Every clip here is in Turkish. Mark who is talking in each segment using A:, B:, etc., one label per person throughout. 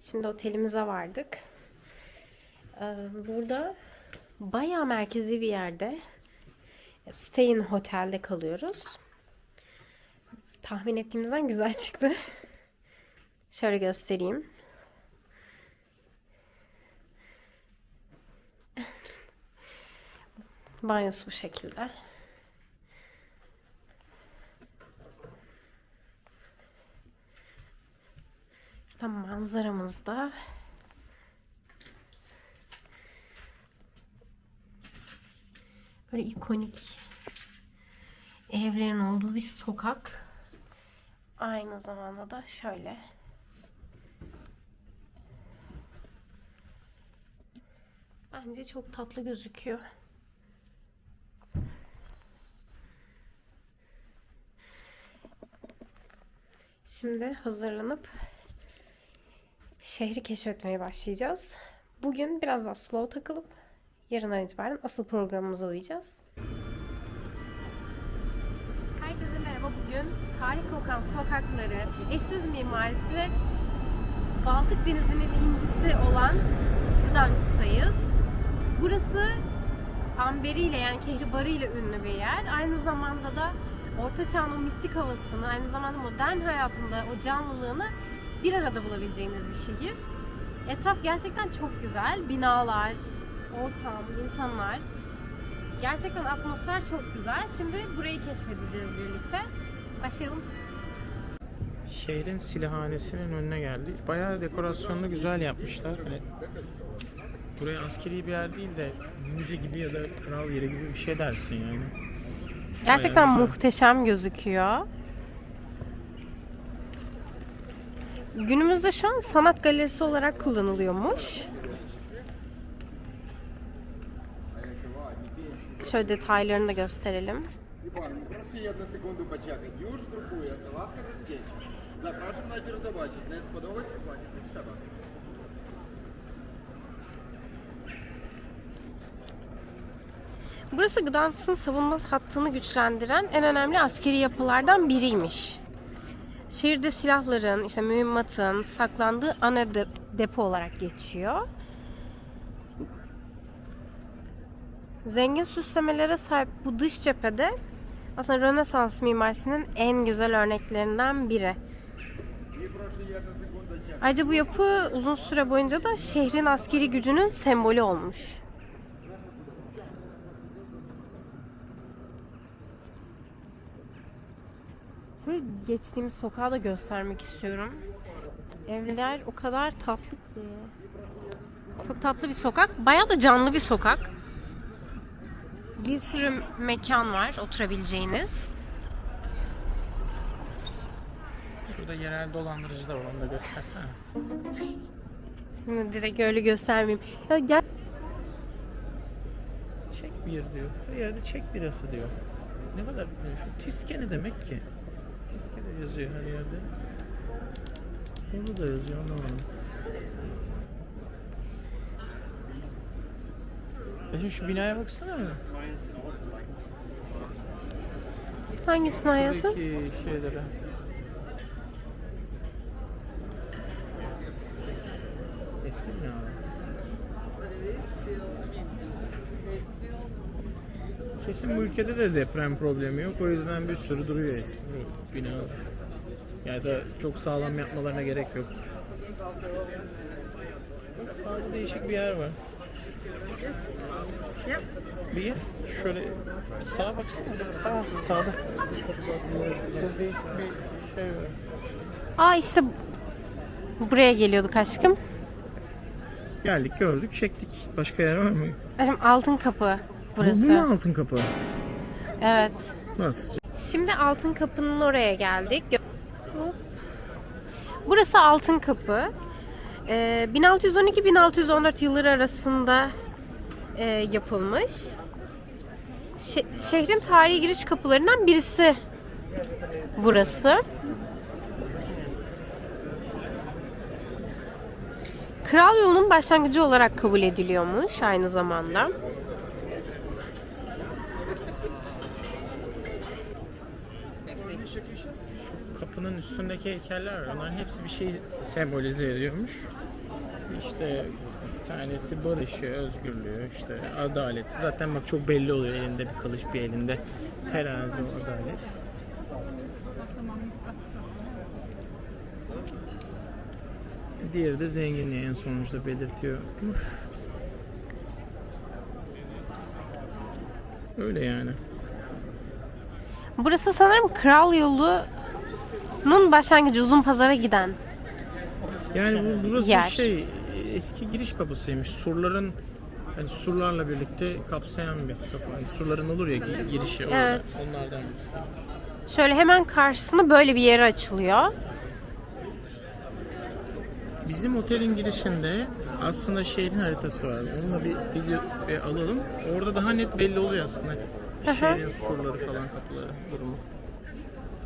A: Şimdi otelimize vardık. Ee, Burada bayağı merkezi bir yerde Stay in Hotel'de kalıyoruz. Tahmin ettiğimizden güzel çıktı. Şöyle göstereyim. Banyosu bu şekilde. Şurada manzaramız da böyle ikonik evlerin olduğu bir sokak. Aynı zamanda da şöyle Bence çok tatlı gözüküyor. Şimdi hazırlanıp şehri keşfetmeye başlayacağız. Bugün biraz daha slow takılıp yarından itibaren asıl programımıza uyacağız. Herkese merhaba. Bugün tarih kokan sokakları, eşsiz mimarisi ve Baltık Denizi'nin incisi olan Gdansk'tayız. Burası amberiyle yani kehribarıyla ünlü bir yer. Aynı zamanda da Orta Çağ'ın o mistik havasını, aynı zamanda modern hayatında o canlılığını bir arada bulabileceğiniz bir şehir. Etraf gerçekten çok güzel. Binalar, ortam, insanlar. Gerçekten atmosfer çok güzel. Şimdi burayı keşfedeceğiz birlikte. Başlayalım.
B: Şehrin silahhanesinin önüne geldik. Bayağı dekorasyonunu güzel yapmışlar. Hani buraya askeri bir yer değil de müze gibi ya da kral yeri gibi bir şey dersin yani.
A: Gerçekten
B: güzel.
A: muhteşem gözüküyor. Günümüzde şu an sanat galerisi olarak kullanılıyormuş. Şöyle detaylarını da gösterelim. Burası Gdansk'ın savunma hattını güçlendiren en önemli askeri yapılardan biriymiş. Şehirde silahların, işte mühimmatın saklandığı ana de depo olarak geçiyor. Zengin süslemelere sahip bu dış cephede aslında Rönesans mimarisinin en güzel örneklerinden biri. Ayrıca bu yapı uzun süre boyunca da şehrin askeri gücünün sembolü olmuş. Şöyle geçtiğimiz sokağı da göstermek istiyorum. Evler o kadar tatlı ki. Çok tatlı bir sokak. Bayağı da canlı bir sokak. Bir sürü mekan var oturabileceğiniz.
B: Şurada yerel dolandırıcılar var onu da göstersene.
A: Şimdi direkt öyle göstermeyeyim. Ya gel
B: Çek bir diyor. Her yerde çek birası diyor. Ne kadar şu tiske ne demek ki? Tiske de yazıyor her yerde. Burada da yazıyor anlamadım. Eşim şu binaya baksana
A: hangisini hayatım?
B: Buradaki şeylere. Eski bina. Kesin bu ülkede de deprem problemi yok. O yüzden bir sürü duruyor eski binalar. Yani da çok sağlam yapmalarına gerek yok. Farklı değişik bir yer var. Bir yer. Şöyle sağa baksana. Bak Sağ, sağda. Çok değişik bir şey var.
A: Aa işte buraya geliyorduk aşkım.
B: Geldik gördük çektik. Başka yer var mı?
A: Aşkım altın kapı
B: Bu, bu
A: burası.
B: mu altın kapı?
A: Evet.
B: Nasıl?
A: Şimdi altın kapının oraya geldik. Hop. Burası altın kapı. Ee, 1612-1614 yılları arasında e, yapılmış. Şe- şehrin tarihi giriş kapılarından birisi burası. Kral yolunun başlangıcı olarak kabul ediliyormuş aynı zamanda.
B: Kapının üstündeki heykeller var. Onların hepsi bir şey sembolize ediyormuş. işte bir tanesi barışı, özgürlüğü, işte adaleti. Zaten bak çok belli oluyor elinde bir kılıç, bir elinde terazi, adalet. Diğeri de zenginliği en sonuçta belirtiyormuş. Öyle yani.
A: Burası sanırım Kral Yolu'nun başlangıcı uzun pazara giden.
B: Yani bu, burası
A: Yer.
B: şey eski giriş kapısıymış. Surların hani surlarla birlikte kapsayan bir kapı. Hani surların olur ya gi- girişi orada.
A: Evet.
B: Onlardan birisi.
A: Şöyle hemen karşısında böyle bir yere açılıyor.
B: Bizim otelin girişinde aslında şehrin haritası var. Onunla bir video alalım. Orada daha net belli oluyor aslında. Şehrin surları falan kapıları durumu.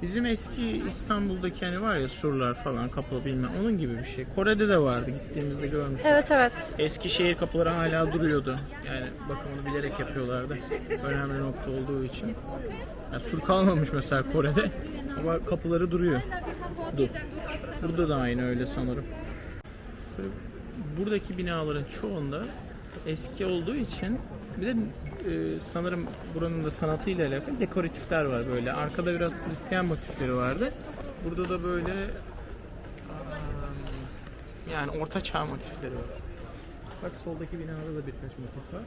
B: Bizim eski İstanbul'daki hani var ya surlar falan kapı bilmem onun gibi bir şey. Kore'de de vardı gittiğimizde görmüştük.
A: Evet evet.
B: Eski şehir kapıları hala duruyordu. Yani bakımını bilerek yapıyorlardı. Önemli nokta olduğu için. Yani sur kalmamış mesela Kore'de. Ama kapıları duruyor. Du. Burada da aynı öyle sanırım. Buradaki binaların çoğunda eski olduğu için bir de e, sanırım buranın da sanatıyla alakalı dekoratifler var böyle. Arkada biraz Hristiyan motifleri vardı. Burada da böyle aa, yani orta çağ motifleri var. Bak soldaki binada da birkaç motif var.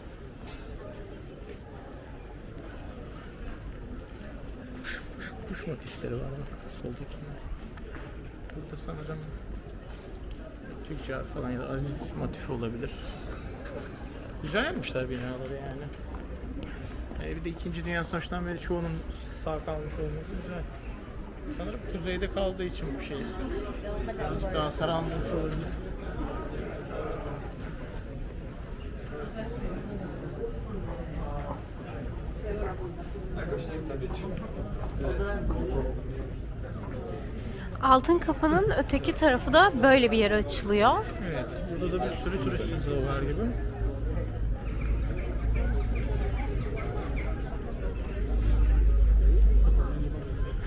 B: Kuş, kuş, motifleri var bak soldakiler. Burada sanırım tüccar falan ya da aziz motifi olabilir. Güzel yapmışlar binaları yani. E, bir de 2. Dünya Savaşı'ndan beri çoğunun sağ kalmış olması güzel. Sanırım kuzeyde kaldığı için bu şehir. Birazcık daha sararmış olabilir.
A: Altın kapının öteki tarafı da böyle bir yere açılıyor.
B: Evet, burada da bir sürü turistimiz de var gibi.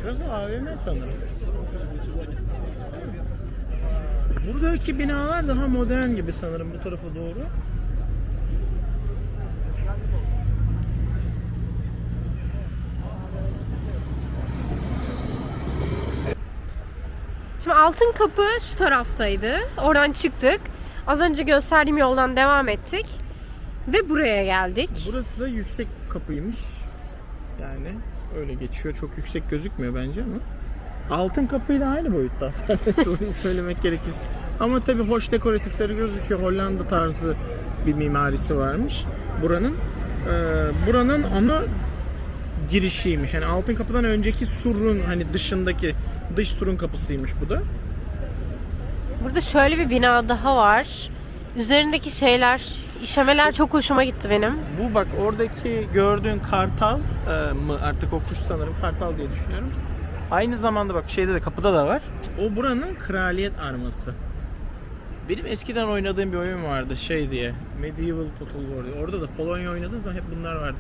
B: Şurası AVM sanırım. Buradaki binalar daha modern gibi sanırım bu tarafa doğru.
A: Şimdi altın kapı şu taraftaydı. Oradan çıktık. Az önce gösterdiğim yoldan devam ettik. Ve buraya geldik.
B: Burası da yüksek kapıymış. Yani öyle geçiyor. Çok yüksek gözükmüyor bence ama. Altın kapıyla aynı boyutta. Doğruyu söylemek gerekirse. Ama tabii hoş dekoratifleri gözüküyor. Hollanda tarzı bir mimarisi varmış buranın. Ee, buranın ana girişiymiş. Yani altın kapıdan önceki surun hani dışındaki dış surun kapısıymış bu da.
A: Burada şöyle bir bina daha var. Üzerindeki şeyler, işemeler çok hoşuma gitti benim.
B: Bu bak oradaki gördüğün kartal e, mı artık o kuş sanırım kartal diye düşünüyorum. Aynı zamanda bak şeyde de kapıda da var. O buranın kraliyet arması. Benim eskiden oynadığım bir oyun vardı şey diye. Medieval Total War diye. Orada da Polonya oynadığın zaman hep bunlar vardı.